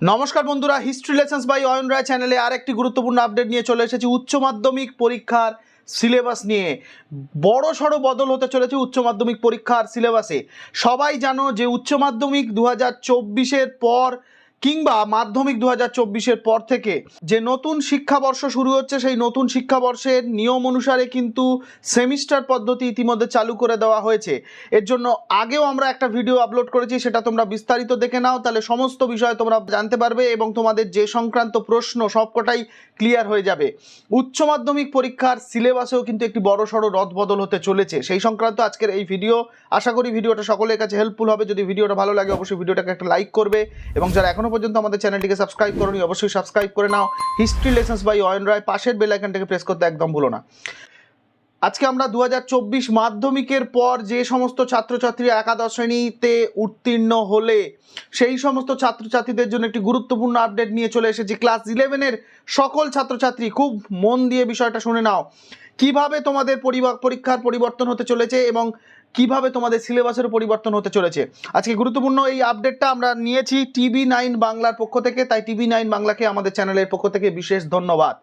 নমস্কার বন্ধুরা history lessons by Ayan Roy চ্যানেলে আর একটি গুরুত্বপূর্ণ আপডেট নিয়ে চলে এসেছি উচ্চ মাধ্যমিক পরীক্ষার সিলেবাস নিয়ে। বড় সড়ো বদল হতে চলেছে উচ্চ মাধ্যমিক পরীক্ষার সিলেবাসে সবাই জানো যে উচ্চ মাধ্যমিক দু হাজার পর কিংবা মাধ্যমিক দু হাজার পর থেকে যে নতুন শিক্ষাবর্ষ শুরু হচ্ছে, সেই নতুন শিক্ষাবর্ষের নিয়ম অনুসারে কিন্তু সেমিস্টার পদ্ধতি ইতিমধ্যে চালু করে দেওয়া হয়েছে। এর জন্য আগেও আমরা একটা ভিডিও আপলোড করেছি, সেটা তোমরা বিস্তারিত দেখে নাও, তাহলে সমস্ত বিষয় তোমরা জানতে পারবে এবং তোমাদের যে সংক্রান্ত প্রশ্ন সবকটাই ক্লিয়ার হয়ে যাবে। উচ্চ মাধ্যমিক পরীক্ষার সিলেবাসেও কিন্তু একটি বড় সড়ো রদবদল হতে চলেছে। সেই সংক্রান্ত আজকের এই ভিডিও, আশা করি ভিডিওটা সকলের কাছে হেল্পফুল হবে। যদি ভিডিওটা ভালো লাগে, অবশ্যই ভিডিওটাকে একটা লাইক করবে এবং যারা এখনও পর্যন্ত আমাদের চ্যানেলটিকে সাবস্ক্রাইব করনি অবশ্যই সাবস্ক্রাইব করে নাও। History lessons by Ayan Roy, পাশের বেল আইকনটাকে প্রেস করতে একদম ভুলো না। আজকে আমরা দু হাজার চব্বিশ মাধ্যমিকের পর যে সমস্ত ছাত্রছাত্রী একাদশ শ্রেণীতে উত্তীর্ণ হলে, সেই সমস্ত ছাত্রছাত্রীদের জন্য একটি গুরুত্বপূর্ণ আপডেট নিয়ে চলে এসেছি। ক্লাস ইলেভেনের সকল ছাত্রছাত্রী, খুব মন দিয়ে বিষয়টা শুনে নাও। কীভাবে তোমাদের পরীক্ষার পরিবর্তন হতে চলেছে এবং কীভাবে তোমাদের সিলেবাসের পরিবর্তন হতে চলেছে? আজকে গুরুত্বপূর্ণ এই আপডেটটা আমরা নিয়েছি টিভি নাইন বাংলার পক্ষ থেকে। তাই টিভি নাইন বাংলাকে আমাদের চ্যানেলের পক্ষ থেকে বিশেষ ধন্যবাদ।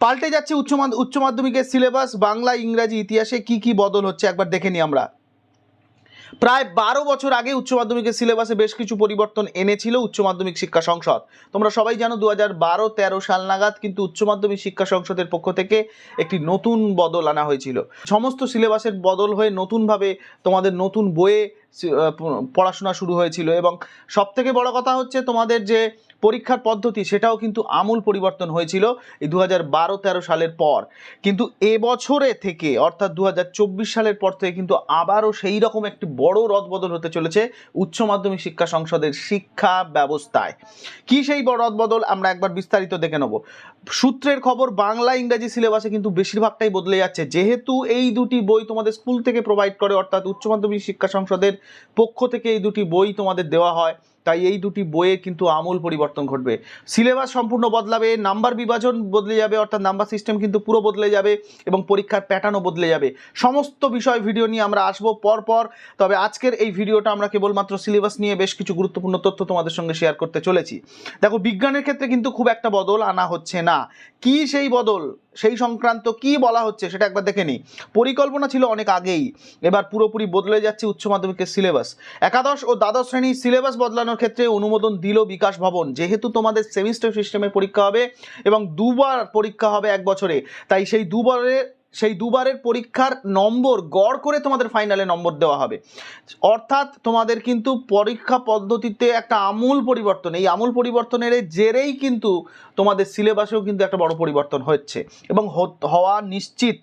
পাল্টে যাচ্ছে উচ্চ উচ্চ মাধ্যমিকের সিলেবাস, বাংলা, ইংরাজি, ইতিহাসে কি কি বদল হচ্ছে একবার দেখে নিই আমরা। প্রায় বারো বছর আগে উচ্চ মাধ্যমিকের সিলেবাসে বেশ কিছু পরিবর্তন এনেছিল উচ্চ মাধ্যমিক শিক্ষা সংসদ। তোমরা সবাই জানো দু হাজার বারো, তেরো সাল নাগাদ কিন্তু উচ্চ মাধ্যমিক শিক্ষা সংসদের পক্ষ থেকে একটি নতুন বদল আনা হয়েছিল। সমস্ত সিলেবাসের বদল হয়ে নতুনভাবে তোমাদের নতুন বইয়ে পড়াশোনা শুরু হয়েছিল এবং সব থেকে বড় কথা হচ্ছে তোমাদের যে পরীক্ষার পদ্ধতি সেটাও কিন্তু আমূল পরিবর্তন হয়েছিল এই দু হাজার বারো তেরো সালের পর। কিন্তু এবছরে থেকে, অর্থাৎ দু হাজার চব্বিশ সালের পর থেকে কিন্তু আবারও সেই রকম একটি বড় রদবদল হতে চলেছে উচ্চ মাধ্যমিক শিক্ষা সংসদের শিক্ষা ব্যবস্থায়। কি সেই বড় রদবদল? আমরা একবার বিস্তারিত দেখে নেব। সূত্রের খবর, বাংলা ইংরাজি সিলেবাসে কিন্তু বেশিরভাগটাই বদলে যাচ্ছে। যেহেতু এই দুটি বই তোমাদের স্কুল থেকে প্রোভাইড করে, অর্থাৎ উচ্চ মাধ্যমিক শিক্ষা সংসদের পক্ষ থেকে এই দুটি বই তোমাদের দেওয়া হয় তাই এই দুটি বইয়ে কিন্তু আমূল পরিবর্তন ঘটবে। সিলেবাস সম্পূর্ণ বদলাবে, নাম্বার বিভাজন বদলে যাবে, অর্থাৎ নাম্বার সিস্টেম কিন্তু পুরো বদলে যাবে এবং পরীক্ষার প্যাটার্নও বদলে যাবে। সমস্ত বিষয় ভিডিও নিয়ে আমরা আসব পর পর তবে আজকের এই ভিডিওটা আমরা কেবলমাত্র সিলেবাস নিয়ে বেশ কিছু গুরুত্বপূর্ণ তথ্য তোমাদের সঙ্গে শেয়ার করতে চলেছি। দেখো, বিজ্ঞানের ক্ষেত্রে কিন্তু খুব একটা বদল আনা হচ্ছে না। কি সেই বদল, সেই সংক্রান্ত কি বলা হচ্ছে সেটা একবার দেখে নিই। পরিকল্পনা ছিল অনেক আগেই, এবার পুরোপুরি বদলে যাচ্ছে উচ্চ মাধ্যমিকের সিলেবাস। একাদশ ও দ্বাদশ শ্রেণির সিলেবাস বদলানোর ক্ষেত্রে অনুমোদন দিল বিকাশ ভবন। যেহেতু তোমাদের সেমিস্টার সিস্টেমে পরীক্ষা হবে এবং দুবার পরীক্ষা হবে এক বছরে, তাই সেই দুবারের সেই দুবারের পরীক্ষার নম্বর গড় করে তোমাদের ফাইনালে নম্বর দেওয়া হবে। অর্থাৎ তোমাদের কিন্তু পরীক্ষা পদ্ধতিতে একটা আমূল পরিবর্তন, এই আমূল পরিবর্তনের জেরেই কিন্তু তোমাদের সিলেবাসেও কিন্তু একটা বড় পরিবর্তন হচ্ছে। এবং হওয়া নিশ্চিত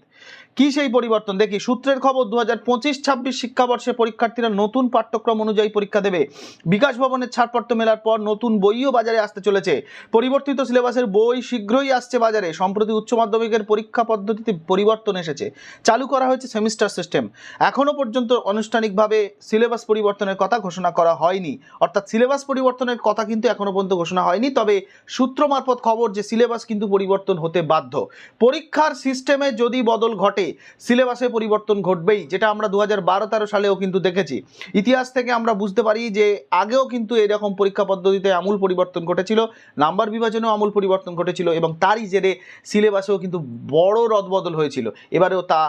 কি সেই পরিবর্তন? দেখি, সূত্রের খবর দু হাজার পঁচিশ ছাব্বিশ শিক্ষাবর্ষে পরীক্ষার্থীরা নতুন পাঠ্যক্রম অনুযায়ী পরীক্ষা দেবে। বিকাশ ভবনের ছাড়পত্র মেলার পর নতুন বইও বাজারে আসতে চলেছে। পরিবর্তিত সিলেবাসের বই শীঘ্রই আসছে বাজারে। সম্প্রতি উচ্চ মাধ্যমিকের পরীক্ষা পদ্ধতিতে পরিবর্তন এসেছে। চালু করা হয়েছে সেমিস্টার সিস্টেম। এখনও পর্যন্ত আনুষ্ঠানিকভাবে সিলেবাস পরিবর্তনের কথা ঘোষণা করা হয়নি। অর্থাৎ সিলেবাস পরিবর্তনের কথা কিন্তু এখনও পর্যন্ত ঘোষণা হয়নি। তবে সূত্র মারফত খবর যে সিলেবাস কিন্তু পরিবর্তন হতে বাধ্য। পরীক্ষার সিস্টেমে যদি বদল ঘটে সিলেবাসে পরিবর্তন ঘটবেই, যেটা আমরা দু হাজার বারো তেরো সালেও কিন্তু দেখেছি। ইতিহাস থেকে আমরা বুঝতে পারি যে আগেও কিন্তু এরকম পরীক্ষা পদ্ধতিতে আমূল পরিবর্তন ঘটেছিল, নাম্বার বিভাজনেও আমূল পরিবর্তন ঘটেছিল এবং তারই জেরে সিলেবাসেও কিন্তু বড় রদবদল হয়েছিল। এবারেও তা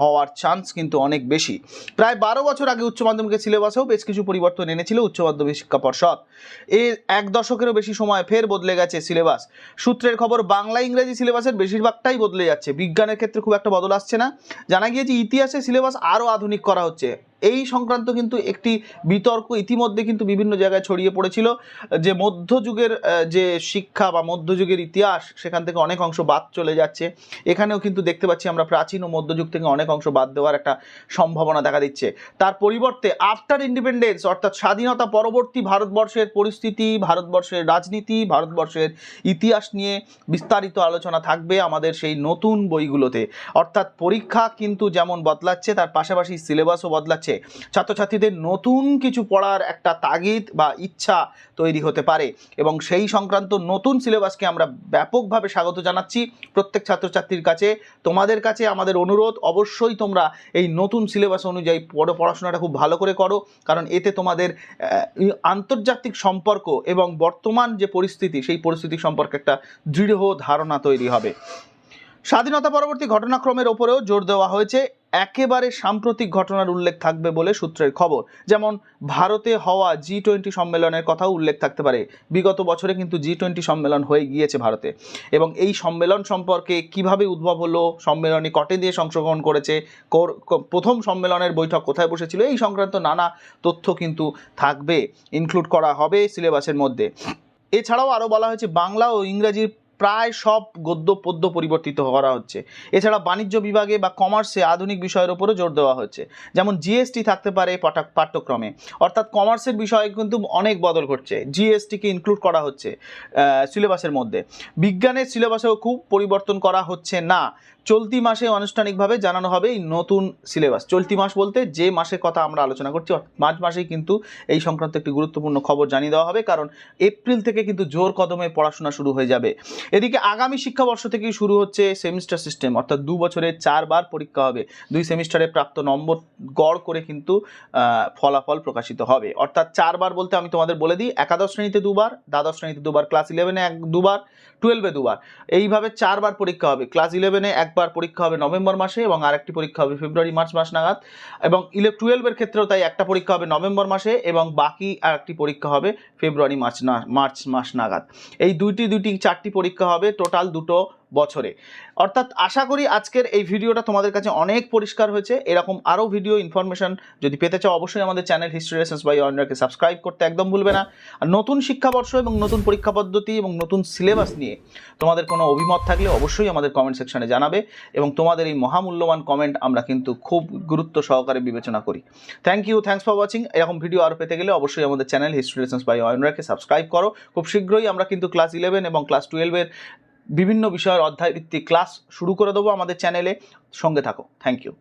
হওয়ার চান্স কিন্তু অনেক বেশি। প্রায় বারো বছর আগে উচ্চ মাধ্যমিকের সিলেবাসেও বেশ কিছু পরিবর্তন এনেছিল উচ্চ মাধ্যমিক শিক্ষা পর্ষদ। এর এক দশকেরও বেশি সময় ফের বদলে গেছে সিলেবাস সূত্রের খবর, বাংলা ইংরেজি সিলেবাসের বেশিরভাগটাই বদলে যাচ্ছে। বিজ্ঞানের ক্ষেত্রে খুব একটা বদল আসছে না। জানা গিয়েছে, ইতিহাসে সিলেবাস আরও আধুনিক করা হচ্ছে। এই সংক্রান্ত কিন্তু একটি বিতর্ক ইতিমধ্যে কিন্তু বিভিন্ন জায়গায় ছড়িয়ে পড়েছিল, যে মধ্যযুগের যে শিক্ষা বা মধ্যযুগের ইতিহাস, সেখান থেকে অনেক অংশ বাদ চলে যাচ্ছে। এখানেও কিন্তু দেখতে পাচ্ছি আমরা প্রাচীন ও মধ্যযুগ থেকে অনেক অংশ বাদ দেওয়ার একটা সম্ভাবনা দেখা দিচ্ছে। তার পরিবর্তে আফটার ইন্ডিপেন্ডেন্স, অর্থাৎ স্বাধীনতা পরবর্তী ভারতবর্ষের পরিস্থিতি, ভারতবর্ষের রাজনীতি, ভারতবর্ষের ইতিহাস নিয়ে বিস্তারিত আলোচনা থাকবে আমাদের সেই নতুন বইগুলোতে। অর্থাৎ পরীক্ষা কিন্তু যেমন বদলাচ্ছে, তার পাশাপাশি সিলেবাসও বদলাচ্ছে। চলছে ছাত্রছাত্রীদের নতুন কিছু পড়ার একটা তাগিদ বা ইচ্ছা তৈরি হতে পারে এবং সেই সংক্রান্ত নতুন সিলেবাসকে আমরা ব্যাপকভাবে স্বাগত জানাচ্ছি। প্রত্যেক ছাত্রছাত্রীর কাছে, তোমাদের কাছে আমাদের অনুরোধ, অবশ্যই তোমরা এই নতুন সিলেবাস অনুযায়ী পড়ো, পড়াশোনাটা খুব ভালো করে করো, কারণ এতে তোমাদের আন্তর্জাতিক সম্পর্ক এবং বর্তমান যে পরিস্থিতি, সেই পরিস্থিতি সম্পর্কে একটা দৃঢ় ধারণা তৈরি হবে। স্বাধীনতা পরবর্তী ঘটনাক্রমের ওপরেও জোর দেওয়া হয়েছে। একেবারে সাম্প্রতিক ঘটনার উল্লেখ থাকবে বলে সূত্রের খবর। যেমন, ভারতে হওয়া জি টোয়েন্টি সম্মেলনের কথাও উল্লেখ থাকতে পারে। বিগত বছরে কিন্তু জি টোয়েন্টি সম্মেলন হয়ে গিয়েছে ভারতে। এবং এই সম্মেলন সম্পর্কে কীভাবে উদ্ভব হলো সম্মেলনে কটে দিয়ে অংশগ্রহণ করেছে, কোর- প্রথম সম্মেলনের বৈঠক কোথায় বসেছিল, এই সংক্রান্ত নানা তথ্য কিন্তু থাকবে ইনক্লুড করা হবে সিলেবাসের মধ্যে। এছাড়াও আরও বলা হয়েছে, বাংলা ও ইংরেজির প্রায় সব গদ্য পদ্য পরিবর্তিত করা হচ্ছে। এছাড়া বাণিজ্য বিভাগে বা কমার্সে আধুনিক বিষয়ের উপরও জোর দেওয়া হচ্ছে। যেমন জিএসটি থাকতে পারে পাঠ্যক্রমে। অর্থাৎ কমার্সের বিষয়ে কিন্তু অনেক বদল ঘটছে। জিএসটিকে ইনক্লুড করা হচ্ছে সিলেবাসের মধ্যে। বিজ্ঞানের সিলেবাসেও খুব পরিবর্তন করা হচ্ছে না। চলতি মাসে আনুষ্ঠানিকভাবে জানানো হবে এই নতুন সিলেবাস চলতি মাস বলতে যে মাসের কথা আমরা আলোচনা করছি মার্চ মাসেই কিন্তু এই সংক্রান্ত একটি গুরুত্বপূর্ণ খবর জানিয়ে দেওয়া হবে। কারণ এপ্রিল থেকে কিন্তু জোর কদমে পড়াশোনা শুরু হয়ে যাবে। এদিকে আগামী শিক্ষাবর্ষ থেকেই শুরু হচ্ছে সেমিস্টার সিস্টেম, অর্থাৎ দু বছরে চারবার পরীক্ষা হবে। দুই সেমিস্টারে প্রাপ্ত নম্বর গড় করে কিন্তু ফলাফল প্রকাশিত হবে। অর্থাৎ চারবার বলতে আমি তোমাদের বলে দিই, একাদশ শ্রেণীতে দুবার, দ্বাদশ শ্রেণীতে দুবার, ক্লাস ইলেভেনে এক দুবার, টুয়েলভে দুবার। এইভাবে চারবার পরীক্ষা হবে। ক্লাস ইলেভেনে একবার পরীক্ষা হবে নভেম্বর মাসে এবং আরেকটি পরীক্ষা হবে ফেব্রুয়ারি, মার্চ মাস নাগাদ। এবং ইলে, টুয়েলভের ক্ষেত্রেও তাই একটা পরীক্ষা হবে নভেম্বর মাসে এবং বাকি আরেকটি পরীক্ষা হবে ফেব্রুয়ারি, মার্চ মার্চ মাস নাগাদ। এই দুইটি দুইটি, চারটি পরীক্ষা হবে। টোটাল দুটো বছরে। অর্থাৎ আশা করি আজকের এই ভিডিওটা তোমাদের কাছে অনেক পরিষ্কার হয়েছে। এরকম আরও ভিডিও ইনফরমেশন যদি পেতে চাও, অবশ্যই আমাদের চ্যানেল হিস্ট্রি লেসেন্স বাই অন্যকে সাবস্ক্রাইব করতে একদম ভুলবে না। আর নতুন শিক্ষাবর্ষ এবং নতুন পরীক্ষা পদ্ধতি এবং নতুন সিলেবাস নিয়ে তোমাদের কোনো অভিমত থাকলে অবশ্যই আমাদের কমেন্ট সেকশনে জানাবে এবং তোমাদের এই মহামূল্যবান কমেন্ট আমরা কিন্তু খুব গুরুত্ব সহকারে বিবেচনা করি। Thank you thanks for watching এরকম ভিডিও আরও পেতে গেলে অবশ্যই আমাদের চ্যানেল হিস্ট্রি লেসেন্স বাই অয়নরাকে সাবস্ক্রাইব করো। খুব শীঘ্রই আমরা কিন্তু ক্লাস ইলেভেন এবং ক্লাস টুয়েলভের বিভিন্ন বিষয়ের অধ্যায় ভিত্তিক ক্লাস শুরু করে দেবো আমাদের চ্যানেলে সঙ্গে থাকো। Thank you